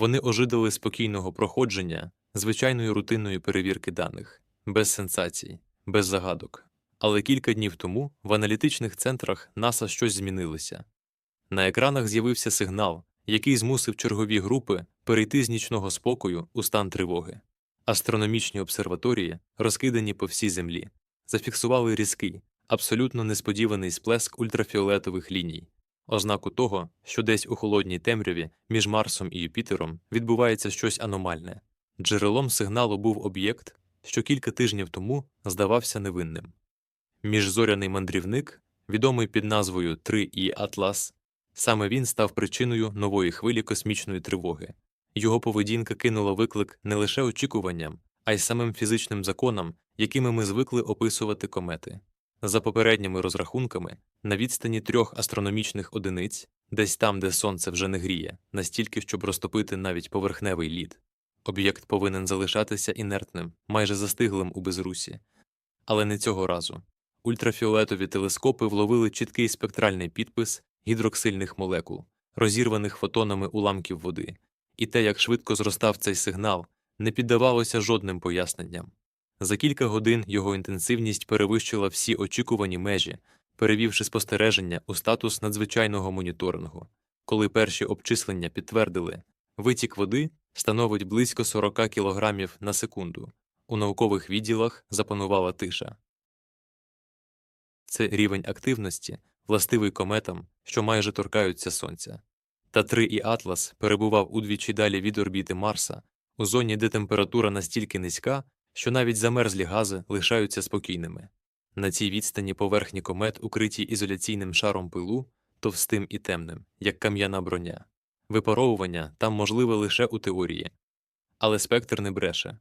Вони ожидали спокійного проходження, звичайної рутинної перевірки даних, без сенсацій, без загадок. Але кілька днів тому в аналітичних центрах НАСА щось змінилося. На екранах з'явився сигнал, який змусив чергові групи перейти з нічного спокою у стан тривоги. Астрономічні обсерваторії, розкидані по всій землі, зафіксували різкий, абсолютно несподіваний сплеск ультрафіолетових ліній, ознаку того, що десь у холодній темряві між Марсом і Юпітером відбувається щось аномальне. Джерелом сигналу був об'єкт, що кілька тижнів тому здавався невинним. Міжзоряний мандрівник, відомий під назвою 3І Атлас, саме він став причиною нової хвилі космічної тривоги. Його поведінка кинула виклик не лише очікуванням, а й самим фізичним законам, якими ми звикли описувати комети. За попередніми розрахунками, на відстані трьох астрономічних одиниць, десь там, де сонце вже не гріє, настільки, щоб розтопити навіть поверхневий лід, об'єкт повинен залишатися інертним, майже застиглим у безрусі. Але не цього разу. Ультрафіолетові телескопи вловили чіткий спектральний підпис гідроксильних молекул, розірваних фотонами уламків води, і те, як швидко зростав цей сигнал, не піддавалося жодним поясненням. За кілька годин його інтенсивність перевищила всі очікувані межі, перевівши спостереження у статус надзвичайного моніторингу. Коли перші обчислення підтвердили, витік води становить близько 40 кг на секунду. У наукових відділах запанувала тиша. Це рівень активності, властивий кометам, що майже торкаються сонця. Та 3 і Атлас перебував удвічі далі від орбіти Марса, у зоні, де температура настільки низька, що навіть замерзлі гази лишаються спокійними. На цій відстані поверхні комет, укриті ізоляційним шаром пилу, товстим і темним, як кам'яна броня. Випаровування там можливе лише у теорії. Але спектр не бреше.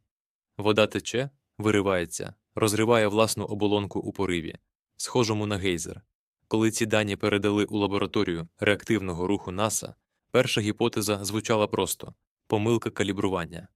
Вода тече, виривається, розриває власну оболонку у пориві, схожому на гейзер. Коли ці дані передали у лабораторію реактивного руху НАСА, перша гіпотеза звучала просто помилка калібрування.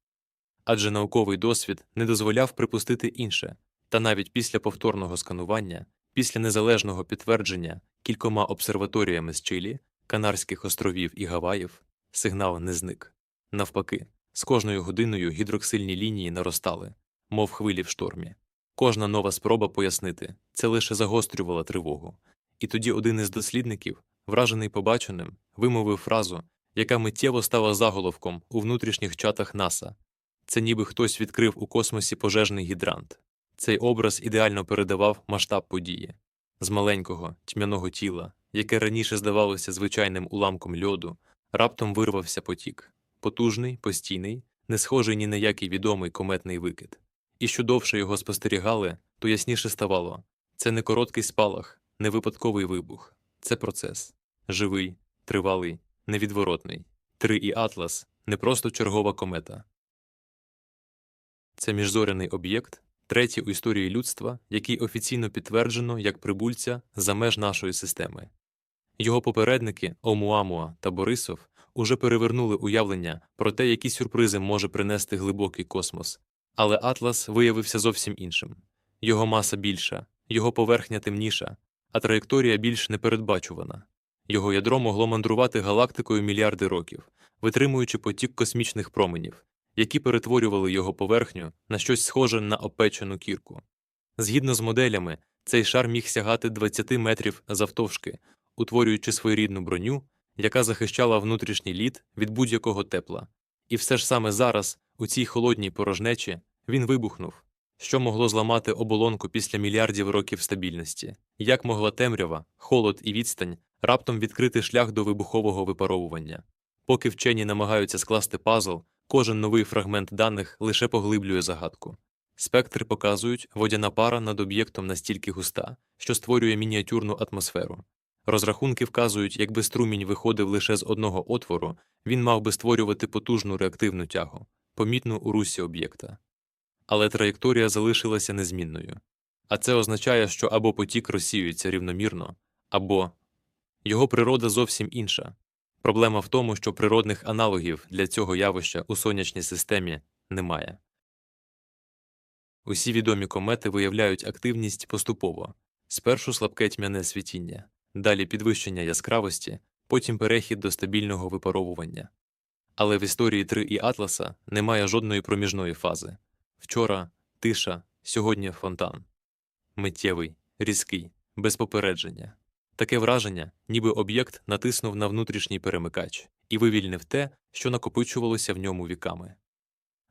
Адже науковий досвід не дозволяв припустити інше, та навіть після повторного сканування, після незалежного підтвердження кількома обсерваторіями з Чилі, Канарських островів і Гаваїв, сигнал не зник. Навпаки, з кожною годиною гідроксильні лінії наростали, мов хвилі в штормі. Кожна нова спроба пояснити це лише загострювала тривогу. І тоді один із дослідників, вражений побаченим, вимовив фразу, яка миттєво стала заголовком у внутрішніх чатах НАСА. Це ніби хтось відкрив у космосі пожежний гідрант. Цей образ ідеально передавав масштаб події з маленького тьмяного тіла, яке раніше здавалося звичайним уламком льоду, раптом вирвався потік потужний, постійний, не схожий ні на який відомий кометний викид. І що довше його спостерігали, то ясніше ставало це не короткий спалах, не випадковий вибух, це процес живий, тривалий, невідворотний. Три і Атлас не просто чергова комета. Це міжзоряний об'єкт, третій у історії людства, який офіційно підтверджено як прибульця за меж нашої системи. Його попередники Омуамуа та Борисов уже перевернули уявлення про те, які сюрпризи може принести глибокий космос, але Атлас виявився зовсім іншим його маса більша, його поверхня темніша, а траєкторія більш непередбачувана. Його ядро могло мандрувати галактикою мільярди років, витримуючи потік космічних променів, які перетворювали його поверхню на щось схоже на опечену кірку. Згідно з моделями, цей шар міг сягати 20 метрів завтовшки, утворюючи своєрідну броню, яка захищала внутрішній лід від будь-якого тепла. І все ж саме зараз, у цій холодній порожнечі, він вибухнув, що могло зламати оболонку після мільярдів років стабільності, як могла темрява, холод і відстань раптом відкрити шлях до вибухового випаровування. Поки вчені намагаються скласти пазл, кожен новий фрагмент даних лише поглиблює загадку. Спектри показують, водяна пара над об'єктом настільки густа, що створює мініатюрну атмосферу. Розрахунки вказують, якби струмінь виходив лише з одного отвору, він мав би створювати потужну реактивну тягу, помітну у русі об'єкта. Але траєкторія залишилася незмінною. А це означає, що або потік розсіюється рівномірно, або його природа зовсім інша. Проблема в тому, що природних аналогів для цього явища у сонячній системі немає. Усі відомі комети виявляють активність поступово спершу слабке тьмяне світіння, далі підвищення яскравості, потім перехід до стабільного випаровування. Але в історії 3 і Атласа немає жодної проміжної фази. Вчора тиша, сьогодні фонтан. Миттєвий, різкий, без попередження. Таке враження, ніби об'єкт натиснув на внутрішній перемикач і вивільнив те, що накопичувалося в ньому віками.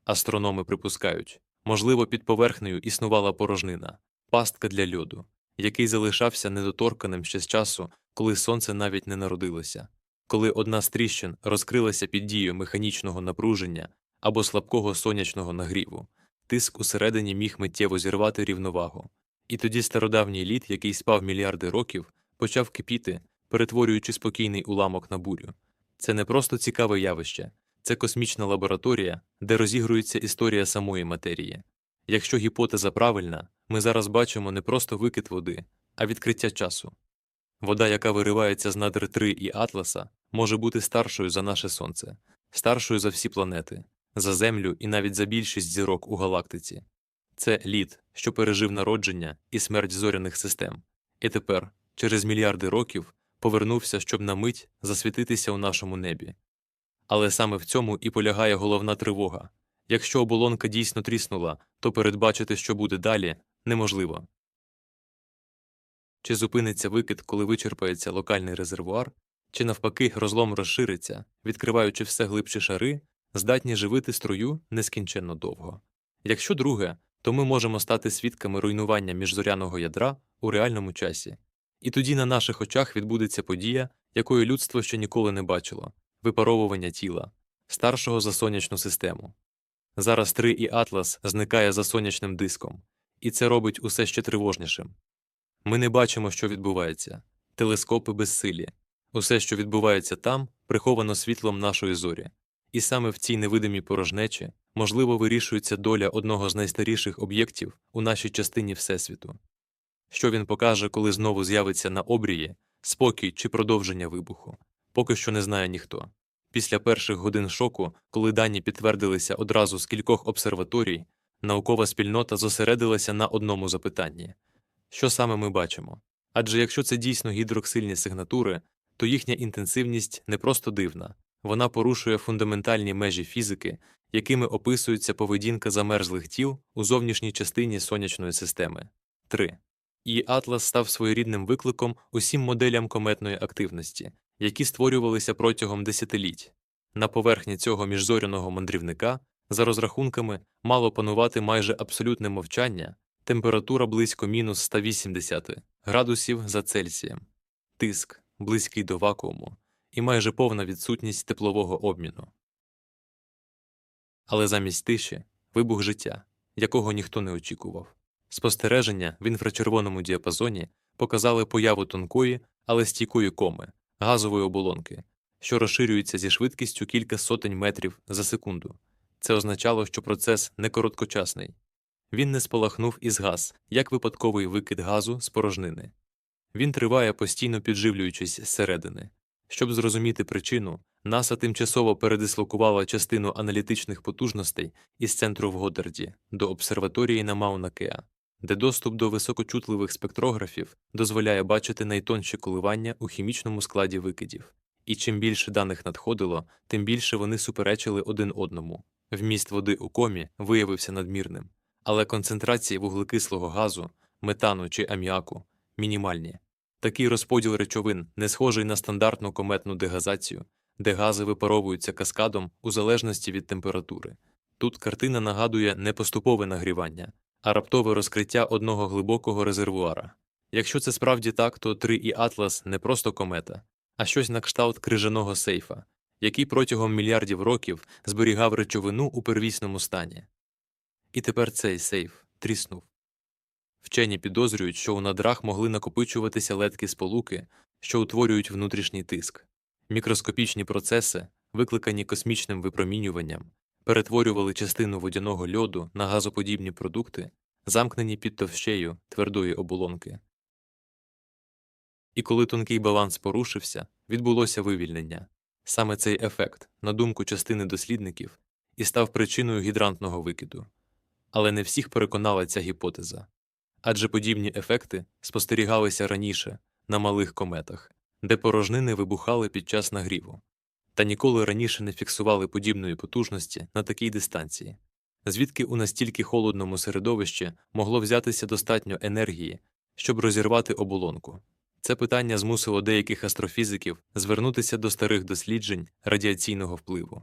Астрономи припускають, можливо, під поверхнею існувала порожнина, пастка для льоду, який залишався недоторканим ще з часу, коли сонце навіть не народилося, коли одна з тріщин розкрилася під дією механічного напруження або слабкого сонячного нагріву, тиск усередині міг миттєво зірвати рівновагу. І тоді стародавній лід, який спав мільярди років, почав кипіти, перетворюючи спокійний уламок на бурю. Це не просто цікаве явище, це космічна лабораторія, де розігрується історія самої матерії. Якщо гіпотеза правильна, ми зараз бачимо не просто викид води, а відкриття часу. Вода, яка виривається з надр 3 і Атласа, може бути старшою за наше Сонце, старшою за всі планети, за Землю і навіть за більшість зірок у галактиці. Це лід, що пережив народження і смерть зоряних систем, і тепер, через мільярди років, повернувся, щоб на мить засвітитися у нашому небі. Але саме в цьому і полягає головна тривога. Якщо оболонка дійсно тріснула, то передбачити, що буде далі, неможливо. Чи зупиниться викид, коли вичерпається локальний резервуар, чи навпаки розлом розшириться, відкриваючи все глибші шари, здатні живити струю нескінченно довго. Якщо друге, то ми можемо стати свідками руйнування міжзоряного ядра у реальному часі. І тоді на наших очах відбудеться подія, якої людство ще ніколи не бачило випаровування тіла, старшого за сонячну систему. Зараз 3 і Атлас зникає за сонячним диском, і це робить усе ще тривожнішим. Ми не бачимо, що відбувається, телескопи безсилі, усе, що відбувається там, приховано світлом нашої зорі, і саме в цій невидимій порожнечі можливо вирішується доля одного з найстаріших об'єктів у нашій частині Всесвіту. Що він покаже, коли знову з'явиться на обрії, спокій чи продовження вибуху, поки що не знає ніхто. Після перших годин шоку, коли дані підтвердилися одразу з кількох обсерваторій, наукова спільнота зосередилася на одному запитанні що саме ми бачимо? Адже якщо це дійсно гідроксильні сигнатури, то їхня інтенсивність не просто дивна, вона порушує фундаментальні межі фізики, якими описується поведінка замерзлих тіл у зовнішній частині сонячної системи. 3. І Атлас став своєрідним викликом усім моделям кометної активності, які створювалися протягом десятиліть. На поверхні цього міжзоряного мандрівника, за розрахунками, мало панувати майже абсолютне мовчання, температура близько мінус 180 градусів за Цельсієм, тиск близький до вакууму і майже повна відсутність теплового обміну. Але замість тиші вибух життя, якого ніхто не очікував. Спостереження в інфрачервоному діапазоні показали появу тонкої, але стійкої коми, газової оболонки, що розширюється зі швидкістю кілька сотень метрів за секунду. Це означало, що процес не короткочасний. Він не спалахнув і згас, як випадковий викид газу з порожнини. Він триває, постійно підживлюючись зсередини. Щоб зрозуміти причину, НАСА тимчасово передислокувала частину аналітичних потужностей із центру в Годдарді до обсерваторії на Мауна Кеа, де доступ до високочутливих спектрографів дозволяє бачити найтонші коливання у хімічному складі викидів. І чим більше даних надходило, тим більше вони суперечили один одному. Вміст води у комі виявився надмірним, але концентрації вуглекислого газу, метану чи аміаку мінімальні. Такий розподіл речовин не схожий на стандартну кометну дегазацію, де гази випаровуються каскадом у залежності від температури. Тут картина нагадує не поступове нагрівання, а раптове розкриття одного глибокого резервуара. Якщо це справді так, то 3 і Атлас не просто комета, а щось на кшталт крижаного сейфа, який протягом мільярдів років зберігав речовину у первісному стані. І тепер цей сейф тріснув. Вчені підозрюють, що у надрах могли накопичуватися ледкі сполуки, що утворюють внутрішній тиск. Мікроскопічні процеси, викликані космічним випромінюванням, перетворювали частину водяного льоду на газоподібні продукти, замкнені під товщею твердої оболонки. І коли тонкий баланс порушився, відбулося вивільнення. Саме цей ефект, на думку частини дослідників, і став причиною гідрантного викиду. Але не всіх переконала ця гіпотеза адже подібні ефекти спостерігалися раніше на малих кометах, де порожнини вибухали під час нагріву. Та ніколи раніше не фіксували подібної потужності на такій дистанції. Звідки у настільки холодному середовищі могло взятися достатньо енергії, щоб розірвати оболонку? Це питання змусило деяких астрофізиків звернутися до старих досліджень радіаційного впливу.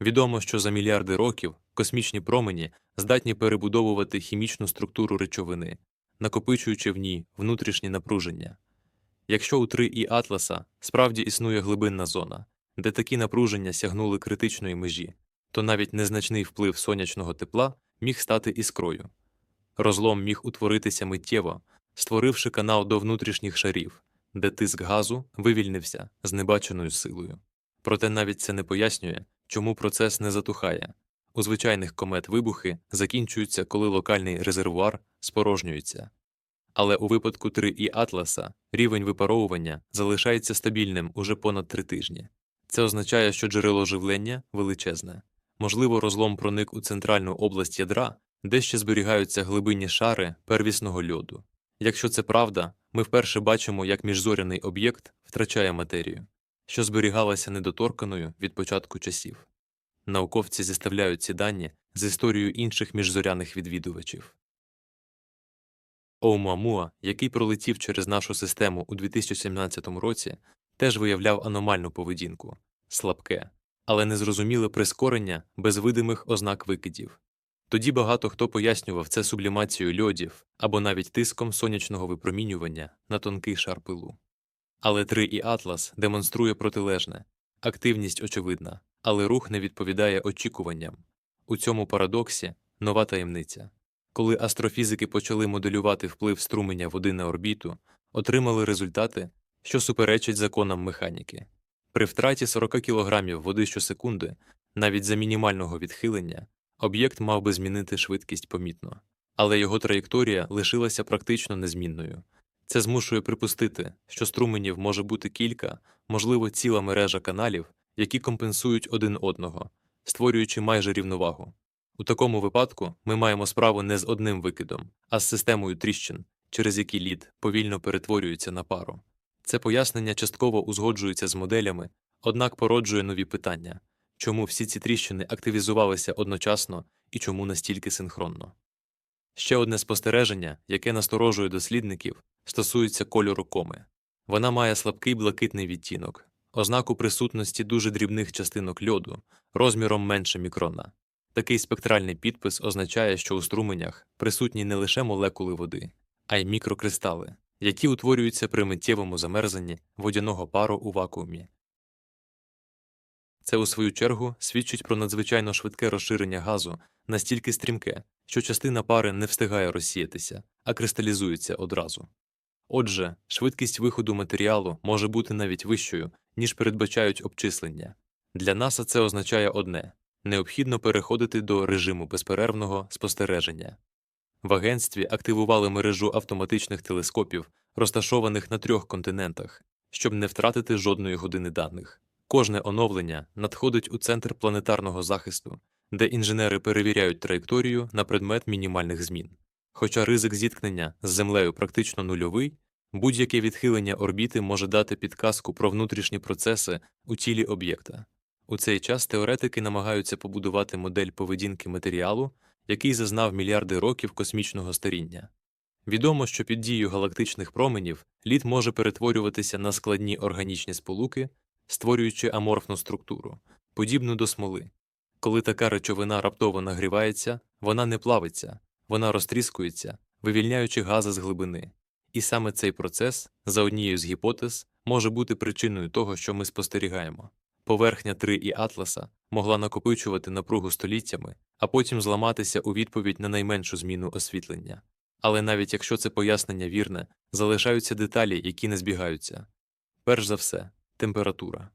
Відомо, що за мільярди років космічні промені здатні перебудовувати хімічну структуру речовини, накопичуючи в ній внутрішні напруження. Якщо у 3І Атласа справді існує глибинна зона, де такі напруження сягнули критичної межі, то навіть незначний вплив сонячного тепла міг стати іскрою. Розлом міг утворитися миттєво, створивши канал до внутрішніх шарів, де тиск газу вивільнився з небаченою силою. Проте навіть це не пояснює, чому процес не затухає. У звичайних комет вибухи закінчуються, коли локальний резервуар спорожнюється. Але у випадку 3І Атласа рівень випаровування залишається стабільним уже понад три тижні. Це означає, що джерело живлення величезне. Можливо, розлом проник у центральну область ядра, де ще зберігаються глибинні шари первісного льоду. Якщо це правда, ми вперше бачимо, як міжзоряний об'єкт втрачає матерію, що зберігалася недоторканою від початку часів. Науковці зіставляють ці дані з історією інших міжзоряних відвідувачів. Оумуамуа, який пролетів через нашу систему у 2017 році, теж виявляв аномальну поведінку слабке, але незрозуміле прискорення без видимих ознак викидів. Тоді багато хто пояснював це сублімацією льодів або навіть тиском сонячного випромінювання на тонкий шар пилу. Але 3 і Атлас демонструє протилежне активність очевидна, але рух не відповідає очікуванням. У цьому парадоксі нова таємниця. Коли астрофізики почали моделювати вплив струменя води на орбіту, отримали результати, що суперечать законам механіки. При втраті 40 кг води щосекунди, навіть за мінімального відхилення, об'єкт мав би змінити швидкість помітно, але його траєкторія лишилася практично незмінною. Це змушує припустити, що струменів може бути кілька, можливо, ціла мережа каналів, які компенсують один одного, створюючи майже рівновагу. У такому випадку ми маємо справу не з одним викидом, а з системою тріщин, через які лід повільно перетворюється на пару. Це пояснення частково узгоджується з моделями, однак породжує нові питання чому всі ці тріщини активізувалися одночасно і чому настільки синхронно. Ще одне спостереження, яке насторожує дослідників, стосується кольору коми. Вона має слабкий блакитний відтінок, ознаку присутності дуже дрібних частинок льоду, розміром менше мікрона. Такий спектральний підпис означає, що у струменях присутні не лише молекули води, а й мікрокристали, які утворюються при миттєвому замерзанні водяного пару у вакуумі. Це, у свою чергу, свідчить про надзвичайно швидке розширення газу настільки стрімке, що частина пари не встигає розсіятися, а кристалізується одразу. Отже, швидкість виходу матеріалу може бути навіть вищою, ніж передбачають обчислення. Для НАСА це означає одне необхідно переходити до режиму безперервного спостереження. В агентстві активували мережу автоматичних телескопів, розташованих на трьох континентах, щоб не втратити жодної години даних. Кожне оновлення надходить у центр планетарного захисту, де інженери перевіряють траєкторію на предмет мінімальних змін. Хоча ризик зіткнення з землею практично нульовий, будь-яке відхилення орбіти може дати підказку про внутрішні процеси у тілі об'єкта. У цей час теоретики намагаються побудувати модель поведінки матеріалу, який зазнав мільярди років космічного старіння. Відомо, що під дією галактичних променів лід може перетворюватися на складні органічні сполуки, створюючи аморфну структуру, подібну до смоли. Коли така речовина раптово нагрівається, вона не плавиться, вона розтріскується, вивільняючи гази з глибини. І саме цей процес, за однією з гіпотез, може бути причиною того, що ми спостерігаємо. Поверхня 3 і Атласа могла накопичувати напругу століттями, а потім зламатися у відповідь на найменшу зміну освітлення. Але навіть якщо це пояснення вірне, залишаються деталі, які не збігаються. Перш за все, температура.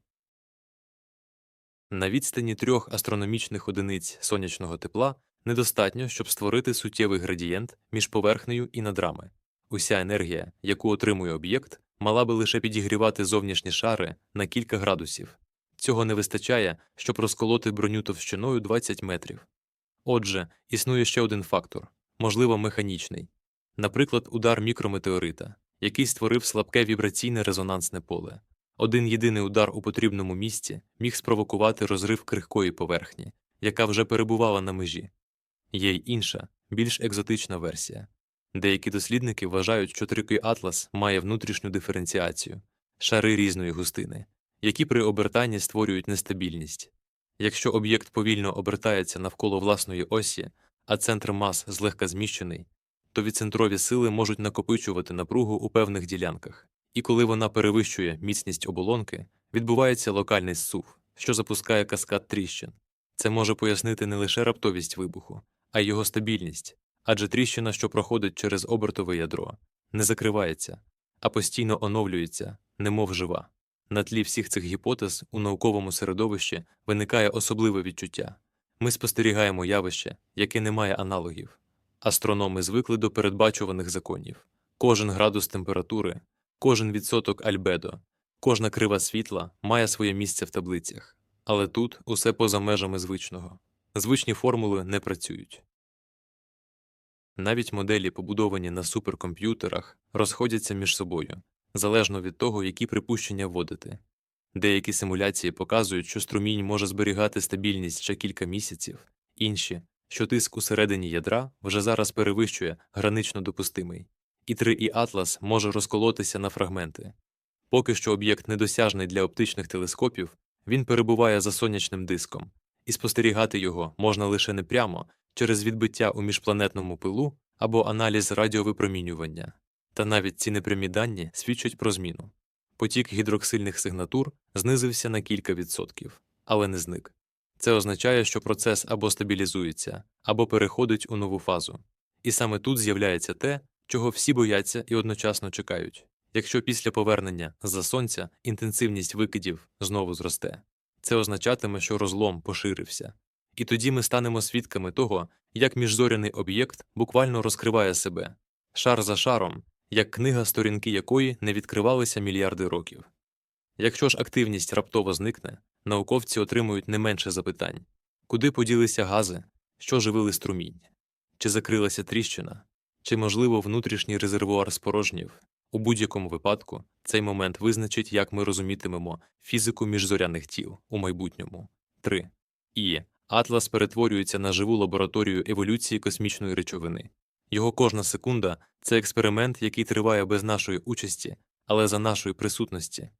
На відстані трьох астрономічних одиниць сонячного тепла недостатньо, щоб створити суттєвий градієнт між поверхнею і надрами. Уся енергія, яку отримує об'єкт, мала би лише підігрівати зовнішні шари на кілька градусів. Цього не вистачає, щоб розколоти броню товщиною 20 метрів. Отже, існує ще один фактор можливо, механічний наприклад, удар мікрометеорита, який створив слабке вібраційне резонансне поле. Один єдиний удар у потрібному місці міг спровокувати розрив крихкої поверхні, яка вже перебувала на межі. Є й інша, більш екзотична версія. Деякі дослідники вважають, що трикий атлас має внутрішню диференціацію, шари різної густини, які при обертанні створюють нестабільність. Якщо об'єкт повільно обертається навколо власної осі, а центр мас злегка зміщений, то відцентрові сили можуть накопичувати напругу у певних ділянках, і коли вона перевищує міцність оболонки, відбувається локальний зсув, що запускає каскад тріщин. Це може пояснити не лише раптовість вибуху, а й його стабільність, адже тріщина, що проходить через обертове ядро, не закривається, а постійно оновлюється, немов жива. На тлі всіх цих гіпотез у науковому середовищі виникає особливе відчуття. Ми спостерігаємо явище, яке не має аналогів. Астрономи звикли до передбачуваних законів. Кожен градус температури, кожен відсоток альбедо, кожна крива світла має своє місце в таблицях. Але тут усе поза межами звичного. Звичні формули не працюють. Навіть моделі, побудовані на суперкомп'ютерах, розходяться між собою, залежно від того, які припущення вводити. Деякі симуляції показують, що струмінь може зберігати стабільність ще кілька місяців, інші, що тиск усередині ядра вже зараз перевищує гранично допустимий, і 3І Атлас може розколотися на фрагменти. Поки що об'єкт недосяжний для оптичних телескопів, він перебуває за сонячним диском, і спостерігати його можна лише не прямо через відбиття у міжпланетному пилу або аналіз радіовипромінювання. Та навіть ці непрямі дані свідчать про зміну. Потік гідроксильних сигнатур знизився на кілька відсотків, але не зник. Це означає, що процес або стабілізується, або переходить у нову фазу. І саме тут з'являється те, чого всі бояться і одночасно чекають. Якщо після повернення з-за сонця інтенсивність викидів знову зросте, це означатиме, що розлом поширився. І тоді ми станемо свідками того, як міжзоряний об'єкт буквально розкриває себе, шар за шаром, як книга, сторінки якої не відкривалися мільярди років. Якщо ж активність раптово зникне, науковці отримують не менше запитань куди поділися гази, що живили струмінь, чи закрилася тріщина, чи, можливо, внутрішній резервуар спорожнів. У будь-якому випадку цей момент визначить, як ми розумітимемо фізику міжзоряних тіл у майбутньому. 3. І Атлас перетворюється на живу лабораторію еволюції космічної речовини. Його кожна секунда це експеримент, який триває без нашої участі, але за нашої присутності.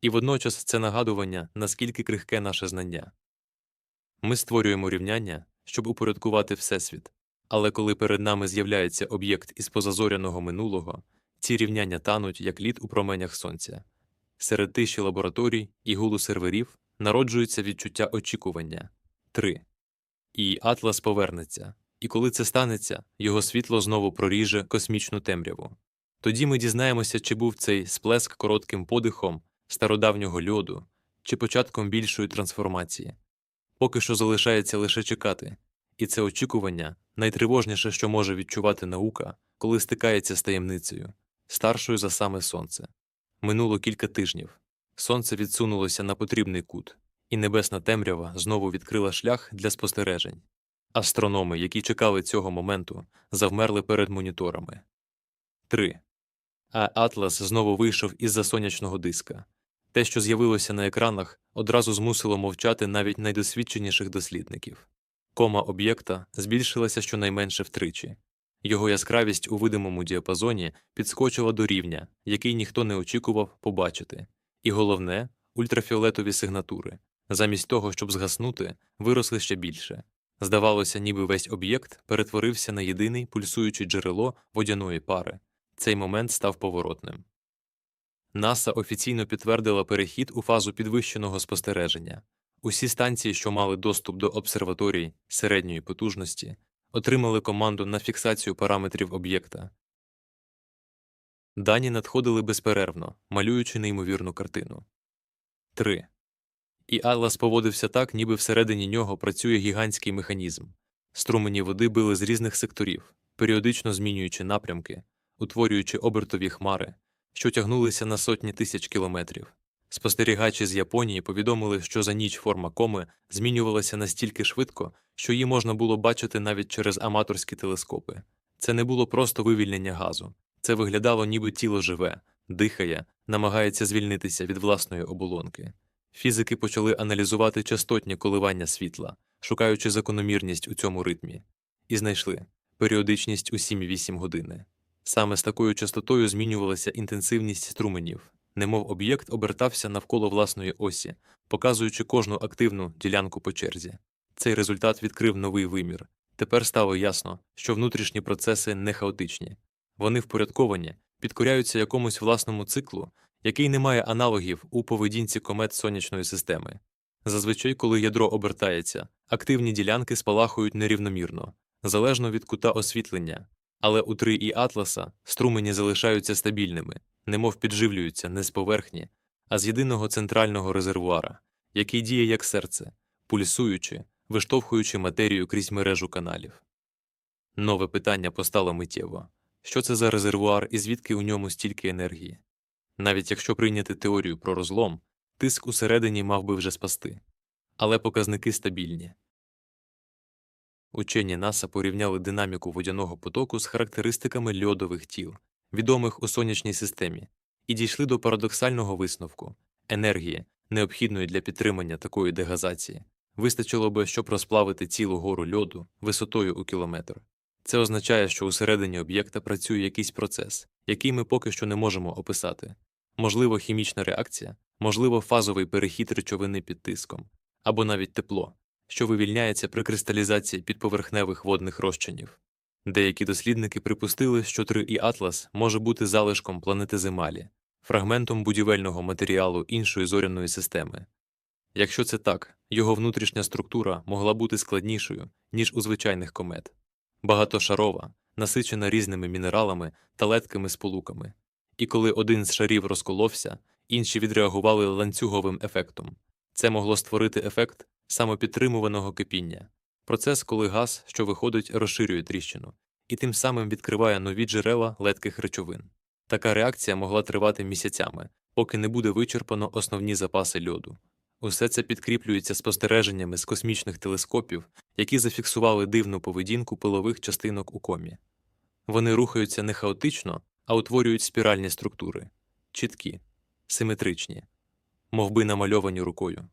І водночас це нагадування, наскільки крихке наше знання. Ми створюємо рівняння, щоб упорядкувати Всесвіт, але коли перед нами з'являється об'єкт із позазоряного минулого, ці рівняння тануть, як лід у променях сонця. Серед тиші лабораторій і гулу серверів народжується відчуття очікування 3. І Атлас повернеться, і коли це станеться, його світло знову проріже космічну темряву. Тоді ми дізнаємося, чи був цей сплеск коротким подихом стародавнього льоду, чи початком більшої трансформації. Поки що залишається лише чекати, і це очікування найтривожніше, що може відчувати наука, коли стикається з таємницею, старшою за саме сонце. Минуло кілька тижнів. Сонце відсунулося на потрібний кут, і небесна темрява знову відкрила шлях для спостережень. Астрономи, які чекали цього моменту, завмерли перед моніторами. 3. А Атлас знову вийшов із за сонячного диска. Те, що з'явилося на екранах, одразу змусило мовчати навіть найдосвідченіших дослідників. Кома об'єкта збільшилася щонайменше втричі. Його яскравість у видимому діапазоні підскочила до рівня, який ніхто не очікував побачити. І головне ультрафіолетові сигнатури. Замість того, щоб згаснути, виросли ще більше. Здавалося, ніби весь об'єкт перетворився на єдиний пульсуюче джерело водяної пари. Цей момент став поворотним. НАСА офіційно підтвердила перехід у фазу підвищеного спостереження. Усі станції, що мали доступ до обсерваторій середньої потужності, отримали команду на фіксацію параметрів об'єкта. Дані надходили безперервно, малюючи неймовірну картину. 3. І Атлас поводився так, ніби всередині нього працює гігантський механізм. Струмені води били з різних секторів, періодично змінюючи напрямки, утворюючи обертові хмари, що тягнулися на сотні тисяч кілометрів. Спостерігачі з Японії повідомили, що за ніч форма коми змінювалася настільки швидко, що її можна було бачити навіть через аматорські телескопи. Це не було просто вивільнення газу, це виглядало ніби тіло живе, дихає, намагається звільнитися від власної оболонки. Фізики почали аналізувати частотні коливання світла, шукаючи закономірність у цьому ритмі, і знайшли періодичність у 7-8 години. Саме з такою частотою змінювалася інтенсивність струменів, немов об'єкт обертався навколо власної осі, показуючи кожну активну ділянку по черзі. Цей результат відкрив новий вимір. Тепер стало ясно, що внутрішні процеси не хаотичні, вони впорядковані, підкоряються якомусь власному циклу, який не має аналогів у поведінці комет сонячної системи. Зазвичай, коли ядро обертається, активні ділянки спалахують нерівномірно, залежно від кута освітлення, але у 3 і атласа струмені залишаються стабільними, немов підживлюються не з поверхні, а з єдиного центрального резервуара, який діє як серце, пульсуючи, виштовхуючи матерію крізь мережу каналів. Нове питання постало миттєво що це за резервуар і звідки у ньому стільки енергії? Навіть якщо прийняти теорію про розлом, тиск усередині мав би вже спасти, але показники стабільні. Учені НАСА порівняли динаміку водяного потоку з характеристиками льодових тіл, відомих у сонячній системі, і дійшли до парадоксального висновку енергії, необхідної для підтримання такої дегазації, вистачило би, щоб розплавити цілу гору льоду висотою у кілометр. Це означає, що усередині об'єкта працює якийсь процес, який ми поки що не можемо описати можливо, хімічна реакція, можливо, фазовий перехід речовини під тиском, або навіть тепло, що вивільняється при кристалізації підповерхневих водних розчинів. Деякі дослідники припустили, що 3 і Атлас може бути залишком планети Земалі, фрагментом будівельного матеріалу іншої зоряної системи. Якщо це так, його внутрішня структура могла бути складнішою, ніж у звичайних комет багатошарова, насичена різними мінералами та леткими сполуками, і коли один з шарів розколовся, інші відреагували ланцюговим ефектом. Це могло створити ефект самопідтримуваного кипіння, процес, коли газ, що виходить, розширює тріщину, і тим самим відкриває нові джерела летких речовин. Така реакція могла тривати місяцями, поки не буде вичерпано основні запаси льоду. Усе це підкріплюється спостереженнями з космічних телескопів, які зафіксували дивну поведінку пилових частинок у комі. Вони рухаються не хаотично, а утворюють спіральні структури чіткі, симетричні, мовби намальовані рукою.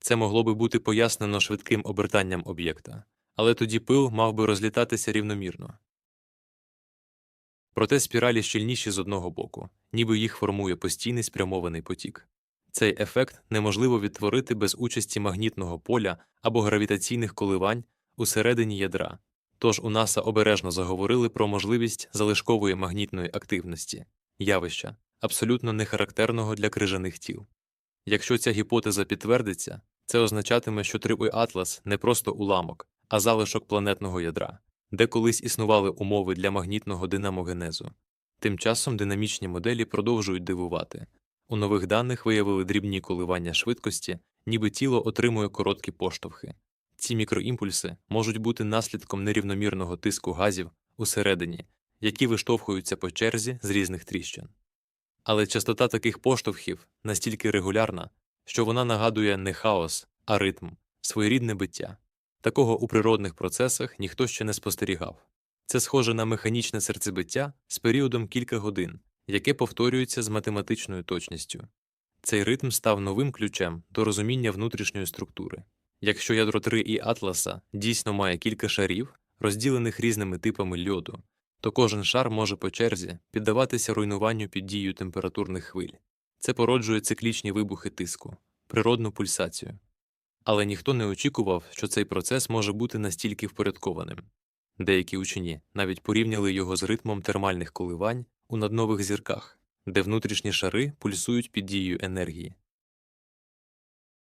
Це могло би бути пояснено швидким обертанням об'єкта, але тоді пил мав би розлітатися рівномірно. Проте спіралі щільніші з одного боку, ніби їх формує постійний спрямований потік. Цей ефект неможливо відтворити без участі магнітного поля або гравітаційних коливань усередині ядра, тож у НАСА обережно заговорили про можливість залишкової магнітної активності, явища, абсолютно нехарактерного для крижаних тіл. Якщо ця гіпотеза підтвердиться, це означатиме, що Трибой Атлас не просто уламок, а залишок планетного ядра, де колись існували умови для магнітного динамогенезу. Тим часом динамічні моделі продовжують дивувати. У нових даних виявили дрібні коливання швидкості, ніби тіло отримує короткі поштовхи. Ці мікроімпульси можуть бути наслідком нерівномірного тиску газів усередині, які виштовхуються по черзі з різних тріщин. Але частота таких поштовхів настільки регулярна, що вона нагадує не хаос, а ритм, своєрідне биття. Такого у природних процесах ніхто ще не спостерігав. Це схоже на механічне серцебиття з періодом кілька годин, яке повторюється з математичною точністю. Цей ритм став новим ключем до розуміння внутрішньої структури. Якщо ядро 3 і атласа дійсно має кілька шарів, розділених різними типами льоду, то кожен шар може по черзі піддаватися руйнуванню під дією температурних хвиль. Це породжує циклічні вибухи тиску, природну пульсацію. Але ніхто не очікував, що цей процес може бути настільки впорядкованим. Деякі учені навіть порівняли його з ритмом термальних коливань у наднових зірках, де внутрішні шари пульсують під дією енергії.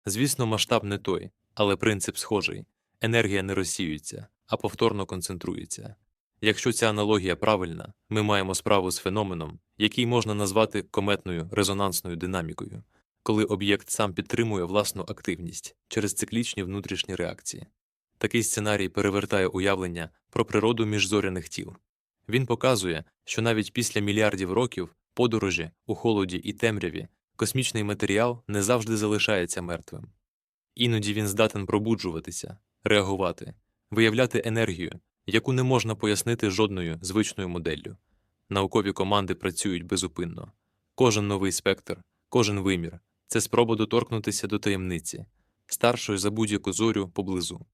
Звісно, масштаб не той, але принцип схожий енергія не розсіюється, а повторно концентрується. Якщо ця аналогія правильна, ми маємо справу з феноменом, який можна назвати кометною резонансною динамікою, коли об'єкт сам підтримує власну активність через циклічні внутрішні реакції. Такий сценарій перевертає уявлення про природу міжзоряних тіл. Він показує, що навіть після мільярдів років подорожі у холоді і темряві космічний матеріал не завжди залишається мертвим. Іноді він здатен пробуджуватися, реагувати, виявляти енергію, яку не можна пояснити жодною звичною моделлю. Наукові команди працюють безупинно, Кожен новий спектр, кожен вимір це спроба доторкнутися до таємниці, старшої за будь-яку зорю поблизу.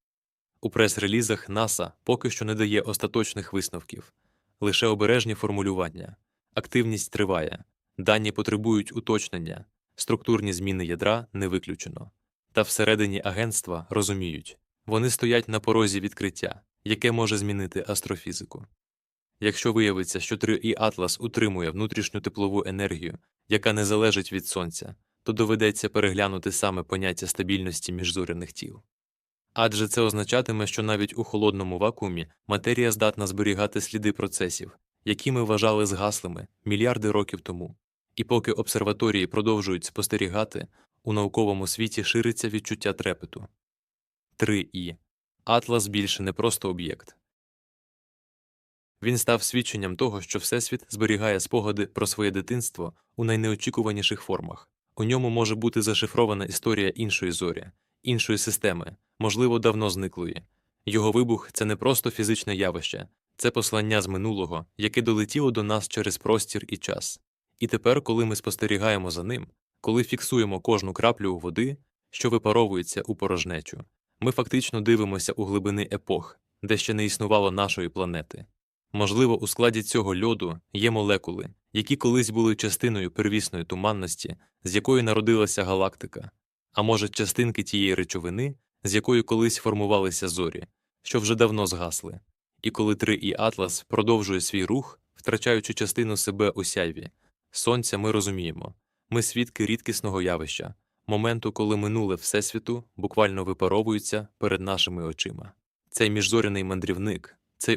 У прес-релізах НАСА поки що не дає остаточних висновків, лише обережні формулювання. Активність триває, дані потребують уточнення, структурні зміни ядра не виключено. Та всередині агентства розуміють, вони стоять на порозі відкриття, яке може змінити астрофізику. Якщо виявиться, що 3І Атлас утримує внутрішню теплову енергію, яка не залежить від сонця, то доведеться переглянути саме поняття стабільності міжзоряних тіл. Адже це означатиме, що навіть у холодному вакуумі матерія здатна зберігати сліди процесів, які ми вважали згаслими мільярди років тому. І поки обсерваторії продовжують спостерігати, у науковому світі шириться відчуття трепету. 3І. Атлас більше не просто об'єкт. Він став свідченням того, що Всесвіт зберігає спогади про своє дитинство у найнеочікуваніших формах. У ньому може бути зашифрована історія іншої зорі, іншої системи, можливо, давно зниклої. Його вибух це не просто фізичне явище, це послання з минулого, яке долетіло до нас через простір і час. І тепер, коли ми спостерігаємо за ним, коли фіксуємо кожну краплю води, що випаровується у порожнечу, ми фактично дивимося у глибини епох, де ще не існувало нашої планети. Можливо, у складі цього льоду є молекули, які колись були частиною первісної туманності, з якої народилася галактика, а може, частинки тієї речовини, з якої колись формувалися зорі, що вже давно згасли. І коли 3І Атлас продовжує свій рух, втрачаючи частину себе у сяйві, сонця ми розуміємо ми свідки рідкісного явища, моменту, коли минуле Всесвіту буквально випаровується перед нашими очима. Цей міжзоряний мандрівник, цей